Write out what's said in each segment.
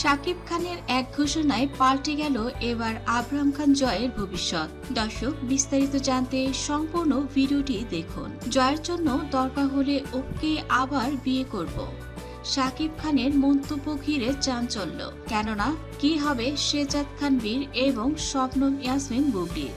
শাকিব খানের এক ঘোষণায় পাল্টে গেল এবার আবরাম খান জয়ের ভবিষ্যৎ। দর্শক, বিস্তারিত জানতে সম্পূর্ণ ভিডিওটি দেখুন। জয়ের জন্য দরকার হলে ওকে আবার বিয়ে করব। শাকিব খানের মন্তব্য ঘিরে চাঞ্চল্য। কেননা, কি হবে শেজাদ খান বীর এবং স্বপ্নম ইয়াসমিন বুবলির?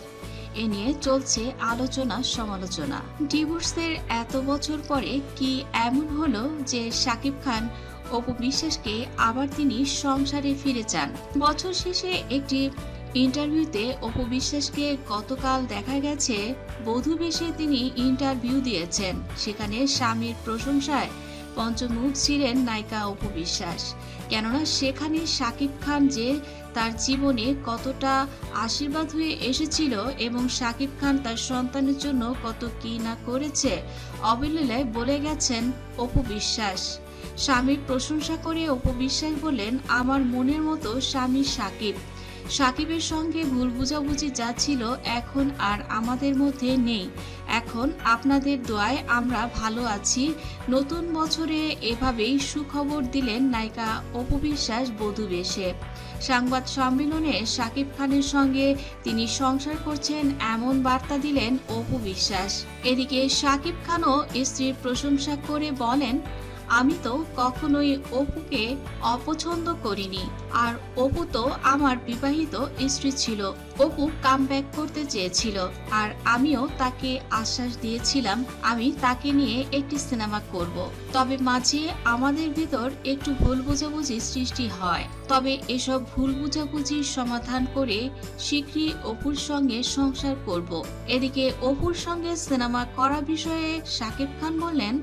এ নিয়ে চলছে আলোচনা সমালোচনা। ডিভোর্সের এত বছর পরে কি এমন হলো যে শাকিব খান অপু বিশ্বাসকে আবার তিনি সংসারে ফিরে চান। বছর শেষে একটি ইন্টারভিউতে অপু বিশ্বাসকে গতকাল দেখা গেছে, বধূ বেশে তিনি ইন্টারভিউ দিয়েছেন। সেখানে স্বামীর প্রশংসায় পঞ্চমুখ ছিলেন নায়িকা অপু বিশ্বাস। কেননা সেখানে শাকিব খান যে তার জীবনে কতটা আশীর্বাদ হয়ে এসেছিল এবং শাকিব খান তার সন্তানের জন্য কত কি না করেছে, অবলীলায় বলে গেছেন অপু বিশ্বাস। স্বামীর প্রশংসা করে অপু বিশ্বাস বললেন আমার মনের মতো স্বামী সাকিব। সাকিবের সঙ্গে ভুল বুঝাবুঝি যা ছিল, এখন আর আমাদের মধ্যে নেই। এখন আপনাদের দোয়ায় আমরা ভালো আছি। নতুন বছরে এভাবেই সুখবর দিলেন নায়িকা অপু বিশ্বাস বধূ সংবাদ সম্মেলনে সাকিব খানের সঙ্গে তিনি সংসার করছেন এমন বার্তা দিলেন অপু বিশ্বাস এদিকে সাকিব খানও স্ত্রীর প্রশংসা করে বলেন আমি তো কখনোই অপুকে অপছন্দ করিনি। আর অপু তো আমার বিবাহিত স্ত্রী ছিল। অপু কাম ব্যাক করতে চেয়েছিল। আর আমিও তাকে আশ্বাস দিয়েছিলাম, আমি তাকে নিয়ে একটি সিনেমা করব। তবে মাঝে আমাদের ভিতর একটু ভুল বোঝাবুঝি সৃষ্টি হয়। তবে এসব ভুল বোঝাবুঝির সমাধান করে শীঘ্রই অপুর সঙ্গে সংসার করব। এদিকে অপুর সঙ্গে সিনেমা করা বিষয়ে শাকিব খান বললেন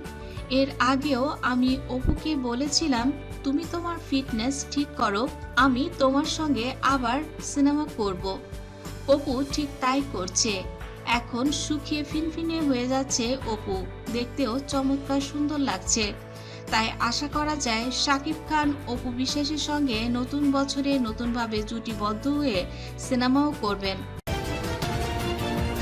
এর আগেও আমি অপুকে বলেছিলাম, তুমি তোমার ফিটনেস ঠিক করো, আমি তোমার সঙ্গে আবার সিনেমা করব। অপু ঠিক তাই করছে। এখন শুকিয়ে ফিনফিনে হয়ে যাচ্ছে অপু। দেখতেও চমৎকার সুন্দর লাগছে। তাই আশা করা যায়, শাকিব খান অপু বিশ্বাসের সঙ্গে নতুন বছরে নতুনভাবে জুটিবদ্ধ হয়ে সিনেমাও করবেন।